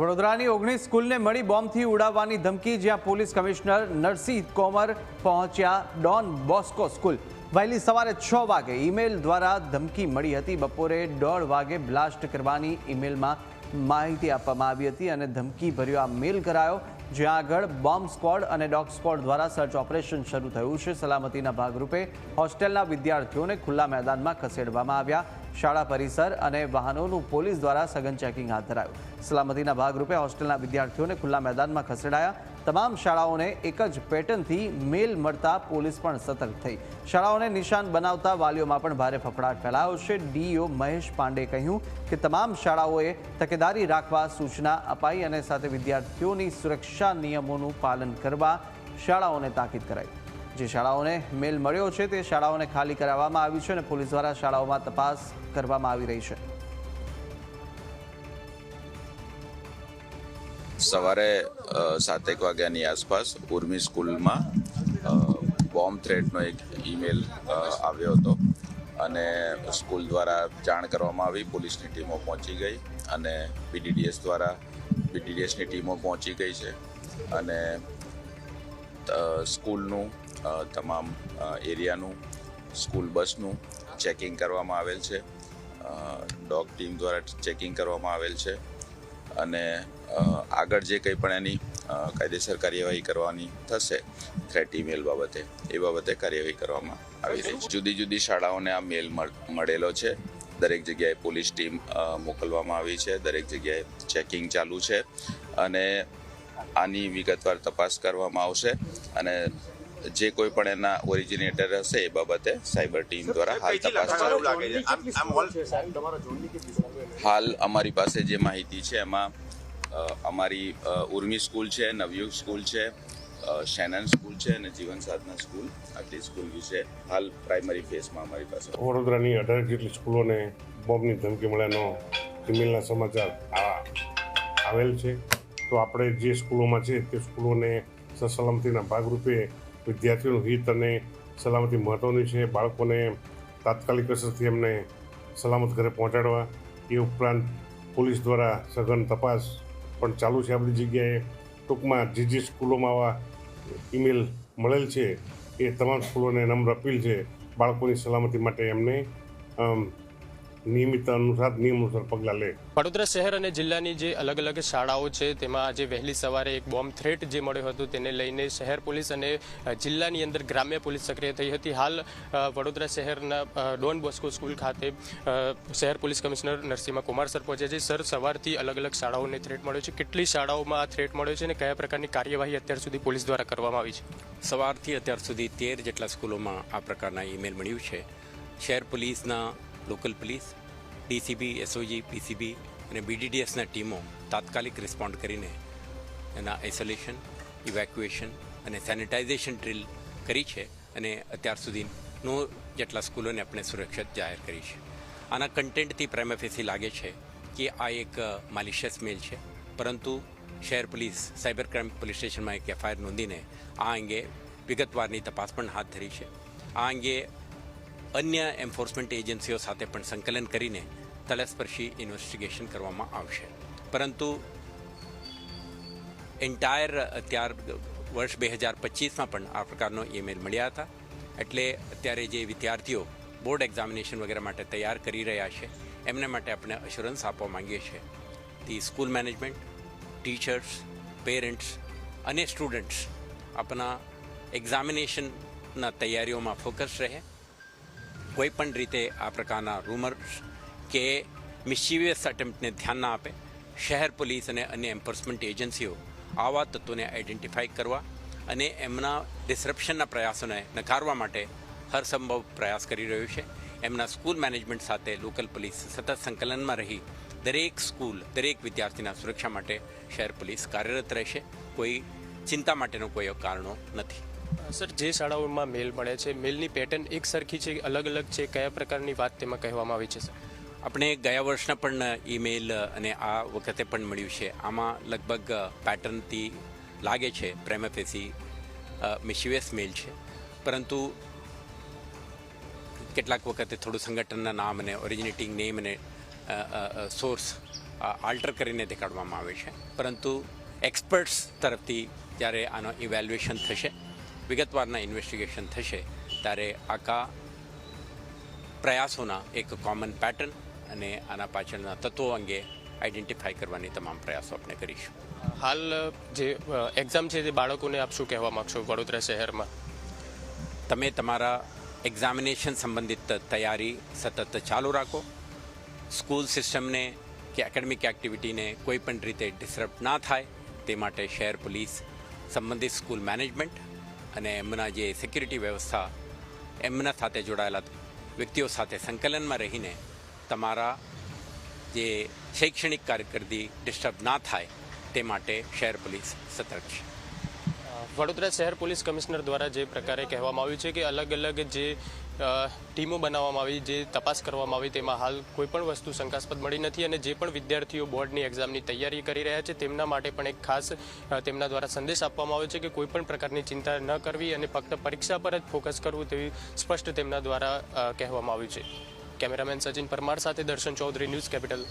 વડોદરાની ઓગણીસ સ્કૂલને મળી બોમ્બથી ઉડાવવાની ધમકી, જ્યાં પોલીસ કમિશનર નરસિંહ કોમર પહોંચ્યા ડોન બોસ્કો સ્કૂલ. વહેલી સવારે છ વાગે ઈમેલ દ્વારા ધમકી મળી હતી. બપોરે દોઢ વાગે બ્લાસ્ટ કરવાની ઈમેલમાં માહિતી આપવામાં આવી હતી અને ધમકી ભર્યો આ મેલ કરાયો, જ્યાં આગળ બોમ્બ સ્ક્વોડ અને ડોગ સ્ક્વોડ દ્વારા સર્ચ ઓપરેશન શરૂ થયું છે. સલામતીના ભાગરૂપે હોસ્ટેલના વિદ્યાર્થીઓને ખુલ્લા મેદાનમાં ખસેડવામાં આવ્યા. શાળા પરિસર અને વાહનોનું પોલીસ દ્વારા સઘન ચેકિંગ હાથ ધરાયું. સલામતીના ભાગરૂપે હોસ્ટેલના વિદ્યાર્થીઓને ખુલ્લા મેદાનમાં ખસેડાયા. તમામ શાળાઓને એક જ પેટર્નથી મેલ મળતા પોલીસ પણ સતર્ક થઈ. શાળાઓને નિશાન બનાવતા વાલીઓમાં પણ ભારે ફફડાટ ફેલાયો છે. ડીઈઓ મહેશ પાંડે કહ્યું કે તમામ શાળાઓએ તકેદારી રાખવા સૂચના અપાઈ અને સાથે વિદ્યાર્થીઓની સુરક્ષા નિયમોનું પાલન કરવા શાળાઓને તાકીદ કરાઈ. જે શાળાઓને મેલ મળ્યો છે તે શાળાઓને ખાલી કરાવવામાં આવી છે અને પોલીસ દ્વારા શાળાઓમાં તપાસ કરવામાં આવી રહી છે. સવારે સાતેક વાગ્યાની આસપાસ ઉર્મી સ્કૂલમાં બોમ્બ થ્રેટનો એક ઈમેલ આવ્યો હતો અને સ્કૂલ દ્વારા જાણ કરવામાં આવી, પોલીસની ટીમો પહોંચી ગઈ અને પીડીડીએસ દ્વારા, પીડીડીએસની ટીમો પહોંચી ગઈ છે અને સ્કૂલનું તમામ એરિયાનું, સ્કૂલ બસનું ચેકિંગ કરવામાં આવેલ છે. ડોગ ટીમ દ્વારા ચેકિંગ કરવામાં આવેલ છે. અને આગળ જે કંઈ પણ એની કાયદેસર કાર્યવાહી કરવાની થશે થ્રેટ ઇમેલ બાબતે, એ બાબતે કાર્યવાહી કરવામાં આવી રહી છે. જુદી જુદી શાળાઓને આ મેલ મળ- મળેલો છે. દરેક જગ્યાએ પોલીસ ટીમ મોકલવામાં આવી છે. દરેક જગ્યાએ ચેકિંગ ચાલુ છે. અને આની વિગતવાર તપાસ કરવામાં આવશે. અને જે કોઈ પણ એના ઓરિજિનેટર હશે એ બાબતે સાયબર ટીમ દ્વારા હાલ તપાસ ચાલુ હાલ અમારી પાસે જે માહિતી છે એમાં અમારી ઉર્મી સ્કૂલ છે નવયુગ સ્કૂલ છે શેનન સ્કૂલ છે અને જીવન સાધના સ્કૂલ આટલી સ્કૂલ વિશે હાલ પ્રાઇમરી ફેઝમાં અમારી પાસે. વડોદરાની અઢાર જેટલી સ્કૂલોને બોમ્બની ધમકી મળ્યાનો ઈમેલના સમાચાર આ- આવેલ છે. તો આપણે જે સ્કૂલોમાં છે તે સ્કૂલોને સલામતીના ભાગરૂપે વિદ્યાર્થીઓનું હિત અને સલામતી મહત્ત્વની છે. બાળકોને તાત્કાલિક અસરથી એમને સલામત ઘરે પહોંચાડવા. એ ઉપરાંત પોલીસ દ્વારા સઘન તપાસ પણ ચાલુ છે આ બધી જગ્યાએ. ટૂંકમાં જે જે સ્કૂલોમાં આવા ઈમેલ મળેલ છે, એ તમામ સ્કૂલોને નમ્ર અપીલ છે બાળકોની સલામતી માટે એમને નિયમિત અનુસાર નિયમ અનુસાર પગલાં લે. વડોદરા શહેર અને જિલ્લાની જે અલગ અલગ શાળાઓ છે તેમાં આજે વહેલી સવારે એક બોમ્બ થ્રેટ જે મળ્યો હતો તેને લઈને શહેર પોલીસ અને જિલ્લાની અંદર ગ્રામ્ય પોલીસ સક્રિય થઈ હતી. હાલ વડોદરા શહેરના ડોન બોસ્કો સ્કૂલ ખાતે શહેર police commissioner Narsinh Kumar sir પહોંચ્યા છે. સર સવારથી અલગ અલગ શાળાઓને થ્રેટ મળ્યો છે. કેટલી શાળાઓમાં આ થ્રેટ મળ્યો છે અને કયા પ્રકારની કાર્યવાહી અત્યાર સુધી પોલીસ દ્વારા કરવામાં આવી છે? સવારથી અત્યાર સુધી તેર જેટલા સ્કૂલોમાં આ પ્રકારના ઈમેલ મળ્યું છે. શહેર પોલીસના local police, DCB, SOG, PCB અને બીડીડીએસના ટીમો તાત્કાલિક રિસ્પોન્ડ કરીને એના આઇસોલેશન ઇવેક્યુએશન અને સેનિટાઇઝેશન ડ્રીલ કરી છે અને અત્યાર સુધી નો જેટલા સ્કૂલોને આપણે સુરક્ષિત જાહેર કરી છે. આના કન્ટેન્ટથી પ્રેમેફેસી લાગે છે કે આ એક માલિશિયસ મેલ છે. પરંતુ શહેર પોલીસ સાયબર ક્રાઇમ પોલીસ સ્ટેશનમાં એક એફઆઈઆર નોંધીને આ અંગે વિગતવારની તપાસ પણ હાથ ધરી છે. આ અંગે અન્ય એન્ફોર્સમેન્ટ એજન્સીઓ સાથે પણ સંકલન કરીને તલસ્પર્શી ઇન્વેસ્ટિગેશન કરવામાં આવશે. પરંતુ એન્ટાયર અત્યાર વર્ષ બે હજાર પચીસમાં પણ આ પ્રકારનો ઈમેલ મળ્યા હતા. એટલે અત્યારે જે વિદ્યાર્થીઓ બોર્ડ એક્ઝામિનેશન વગેરે માટે તૈયાર કરી રહ્યા છે, એમને માટે આપણે અશ્યોરન્સ આપવા માંગીએ છીએ. The school management teachers parents અને સ્ટુડન્ટ્સ આપણા એક્ઝામિનેશનના તૈયારીઓમાં ફોકસ રહે. કોઈ પણ રીતે આ પ્રકારના રૂમર્સ કે મિસ્ચીવિયસ અટેમ્પ્ટને ધ્યાન ના આપે, શહેર પોલીસ અને અન્ય એન્ફોર્સમેન્ટ એજન્સીઓ આવા તત્વોને આઈડેન્ટિફાઈ કરવા અને એમના ડિસરપ્શનના પ્રયાસોને નકારવા માટે હરસંભવ પ્રયાસ કરી રહ્યું છે. એમના સ્કૂલ મેનેજમેન્ટ સાથે લોકલ પોલીસ સતત સંકલનમાં રહી દરેક સ્કૂલ દરેક વિદ્યાર્થીના સુરક્ષા માટે શહેર પોલીસ કાર્યરત રહેશે. કોઈ ચિંતા માટેનો કોઈ કારણો નથી. સર જે શાળાઓમાં મેલ મળે છે, મેલની પેટર્ન એક સરખી છે અલગ અલગ છે, કયા પ્રકારની વાત તેમાં કહેવામાં આવી છે, સર? આપણે ગયા વર્ષના પણ ઈમેલ અને આ વખતે પણ મળ્યું છે. આમાં લગભગ પેટર્નથી લાગે છે પ્રેમફેસી મિશિવિયસ મેલ છે. પરંતુ કેટલાક વખતે થોડું સંગઠનના નામ અને ઓરિજિનેટિંગ નેમ અને સોર્સ આલ્ટર કરીને દેખાડવામાં આવે છે. પરંતુ એક્સપર્ટ્સ તરફથી જ્યારે આનો ઇવેલ્યુએશન થશે વિગતવારના ઇન્વેસ્ટિગેશન થશે ત્યારે આખા પ્રયાસોના એક કોમન પેટર્ન અને આના પાછળના તત્વો અંગે આઈડેન્ટિફાઈ કરવાની તમામ પ્રયાસો આપણે કરીશું. હાલ જે એક્ઝામ છે તે બાળકોને આપ શું કહેવા માગશો વડોદરા શહેરમાં? તમે તમારા એક્ઝામિનેશન સંબંધિત તૈયારી સતત ચાલુ રાખો. સ્કૂલ સિસ્ટમને કે એકેડમિક એક્ટિવિટીને કોઈ પણ રીતે ડિસ્ટર્બ ના થાય તે માટે શહેર પોલીસ સંબંધિત સ્કૂલ મેનેજમેન્ટ અને એમના જે સિક્યુરિટી વ્યવસ્થા એમના સાથે જોડાયેલા વ્યક્તિઓ સાથે સંકલનમાં રહીને તમારા જે શૈક્ષણિક કારકિર્દી ડિસ્ટર્બ ના થાય તે માટે શહેર પોલીસ સતર્ક છે. વડોદરા શહેર પોલીસ કમિશનર દ્વારા જે પ્રકારે કહેવામાં આવ્યું છે કે અલગ અલગ જે ટીમો બનાવવામાં આવી, જે તપાસ કરવામાં આવી, તેમાં હાલ કોઈ પણ વસ્તુ શંકાસ્પદ મળી નથી અને જે પણ વિદ્યાર્થીઓ બોર્ડની એક્ઝામની તૈયારી કરી રહ્યા છે, તેમના માટે પણ એક ખાસ તેમના દ્વારા સંદેશ આપવામાં આવ્યો છે કે કોઈ પણ પ્રકારની ચિંતા ન કરવી અને ફક્ત પરીક્ષા પર જ ફોકસ કરવું તેવી સ્પષ્ટ તેમના દ્વારા કહેવામાં આવ્યું છે. કેમેરામેન સચિન પરમાર સાથે દર્શન ચૌધરી, ન્યૂઝ કેપિટલ